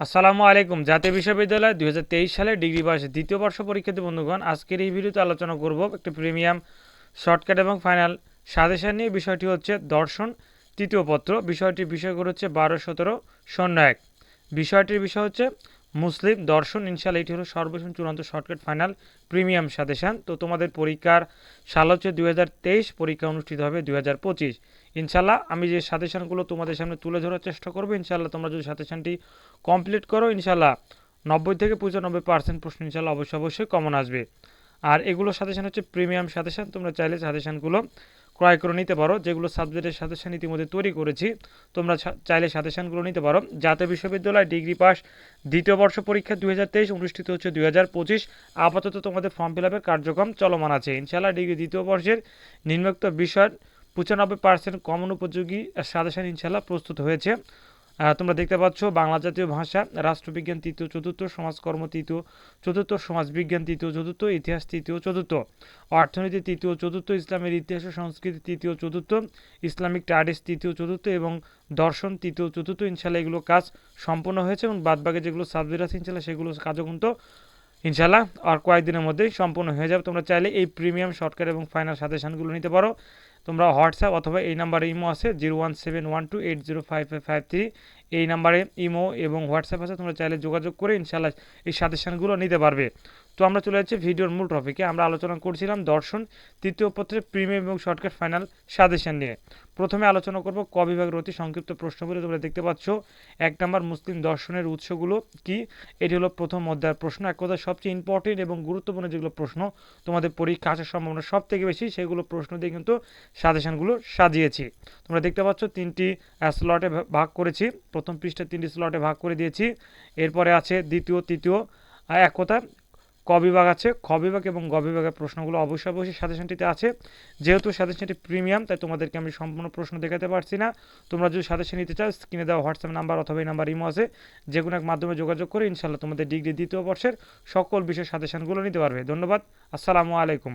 আসসালামু আলাইকুম। জাতীয় বিশ্ববিদ্যালয় দুই হাজার তেইশ সালে ডিগ্রি পাশে দ্বিতীয় বর্ষ পরীক্ষার্থী বন্ধুগণ, আজকের এই ভিডিওতে আলোচনা করব একটি প্রিমিয়াম শর্টকাট এবং ফাইনাল সাজেশন নিয়ে। বিষয়টি হচ্ছে দর্শন, তৃতীয় পত্র। বিষয়টির বিষয়গুলো হচ্ছে বারো সতেরো, শূন্য এক। বিষয়টির বিষয় হচ্ছে মুসলিম দর্শন ইনশাল্লাহ এটি হলো সর্বশেষ চূড়ান্ত শর্টকাট ফাইনাল, প্রিমিয়াম সাজেশন। তো তোমাদের পরীক্ষার সাল হচ্ছে দুই হাজার তেইশ, পরীক্ষা অনুষ্ঠিত হবে দুই ইনশাল্লাহ আমি যে সাজেশনগুলো তোমাদের সামনে তুলে ধরার চেষ্টা করব ইনশাল্লাহ তোমরা যদি সাজেশনটি কমপ্লিট করো ইনশাল্লাহ নব্বই থেকে পঁচানব্বই পার্সেন্ট প্রশ্ন ইনশাল্লাহ অবশ্যই অবশ্যই কমন আসবে। আর এগুলো সাজেশন হচ্ছে প্রিমিয়াম সাজেশন, তোমরা চাইলে সাজেশনগুলো ক্রয় করে নিতে পারো, যেগুলো সাবজেক্টের সাজেশন ইতিমধ্যে তৈরি করেছি। তোমরা চাইলে সাজেশনগুলো নিতে পারো। জাতীয় বিশ্ববিদ্যালয় ডিগ্রি পাস দ্বিতীয় বর্ষ পরীক্ষা দুই হাজার তেইশ অনুষ্ঠিত হচ্ছে দুই হাজার পঁচিশ। আপাতত তোমাদের ফর্ম ফিল আপের কার্যক্রম চলমান আছে। ইনশাল্লাহ ডিগ্রি দ্বিতীয় বর্ষের নিম্নোক্ত বিষয় পঁচানব্বই পার্সেন্ট কমন উপযোগী সাজেশন ইনশাল্লাহ প্রস্তুত হয়েছে। তোমরা দেখতে পাচ্ছ বাংলা জাতীয় ভাষা, রাষ্ট্রবিজ্ঞান তৃতীয়, চতুর্থ সমাজকর্ম তৃতীয়, চতুর্থ সমাজবিজ্ঞান তৃতীয়, চতুর্থ ইতিহাস তৃতীয়, চতুর্থ অর্থনীতি তৃতীয়, চতুর্থ ইসলামের ইতিহাস ও সংস্কৃতি তৃতীয়, চতুর্থ ইসলামিক স্টাডিজ তৃতীয়, চতুর্থ এবং দর্শন তৃতীয়, চতুর্থ ইনশাল্লাহ এগুলো কাজ সম্পন্ন হয়েছে এবং বাদবাকি যেগুলো সাবজেক্ট আছে ইনশাল্লাহ সেগুলো কাজও কিন্তু ইনশাল্লাহ আর কয়েকদিনের মধ্যেই সম্পূর্ণ হয়ে যাবে। তোমরা চাইলে এই প্রিমিয়াম, শর্টকাট এবং ফাইনাল সাজেশনগুলো নিতে পারো। তোমরা হোয়াটসঅ্যাপ অথবা এই নাম্বারে ইমো আছে, zero one seven one two eight zero five five three. এই নাম্বারে ইমো এবং হোয়াটসঅ্যাপ আছে, তোমরা চাইলে যোগাযোগ করে ইনশাল্লাহ এই সাজেশানগুলো নিতে পারবে। তো আমরা চলে যাচ্ছি ভিডিওর মূল টপিকে আমরা আলোচনা করছিলাম দর্শন, তৃতীয় পত্রের প্রিমিয়াম এবং শর্টকাট ফাইনাল সাজেশন নিয়ে। প্রথমে আলোচনা করব ক বিভাগের অতি সংক্ষিপ্ত প্রশ্নগুলো। তোমরা দেখতে পাচ্ছ, এক নম্বর মুসলিম দর্শনের উৎসগুলো কি? এটি হলো প্রথম অধ্যায়ের প্রশ্ন। এক কথা সবচেয়ে ইম্পর্টেন্ট এবং গুরুত্বপূর্ণ যেগুলো প্রশ্ন তোমাদের পরীক্ষা আসার সম্ভাবনা সব থেকে বেশি, সেগুলো প্রশ্ন দিয়ে কিন্তু সাজেশনগুলো সাজিয়েছি। তোমরা দেখতে পাচ্ছ, তিনটি স্লটে ভাগ করেছি। প্রথম পৃষ্ঠা তিনটি স্লটে ভাগ করে দিয়েছি। এরপরে আছে দ্বিতীয়, তৃতীয়। এক কথা ক বিভাগ আছে। খ বিভাগ এবং গ বিভাগের প্রশ্নগুলো অবশ্যই অবশ্যই সাজেশনটিতে আছে। যেহেতু সাজেশনটি প্রিমিয়াম, তাই তোমাদেরকে আমি সম্পূর্ণ প্রশ্ন দেখাতে পারছি না। তোমরা যদি সাজেশন নিতে চাও, স্ক্রিনে দেওয়া হোয়াটসঅ্যাপ নাম্বার অথবা এই নাম্বার ইমো আছে। যে কোনো এক মাধ্যমে যোগাযোগ করে ইনশাল্লাহ তোমাদের ডিগ্রি দ্বিতীয় বর্ষের সকল বিষয়ে সাজেশনগুলো নিতে পারবে। ধন্যবাদ। আসসালামু আলাইকুম।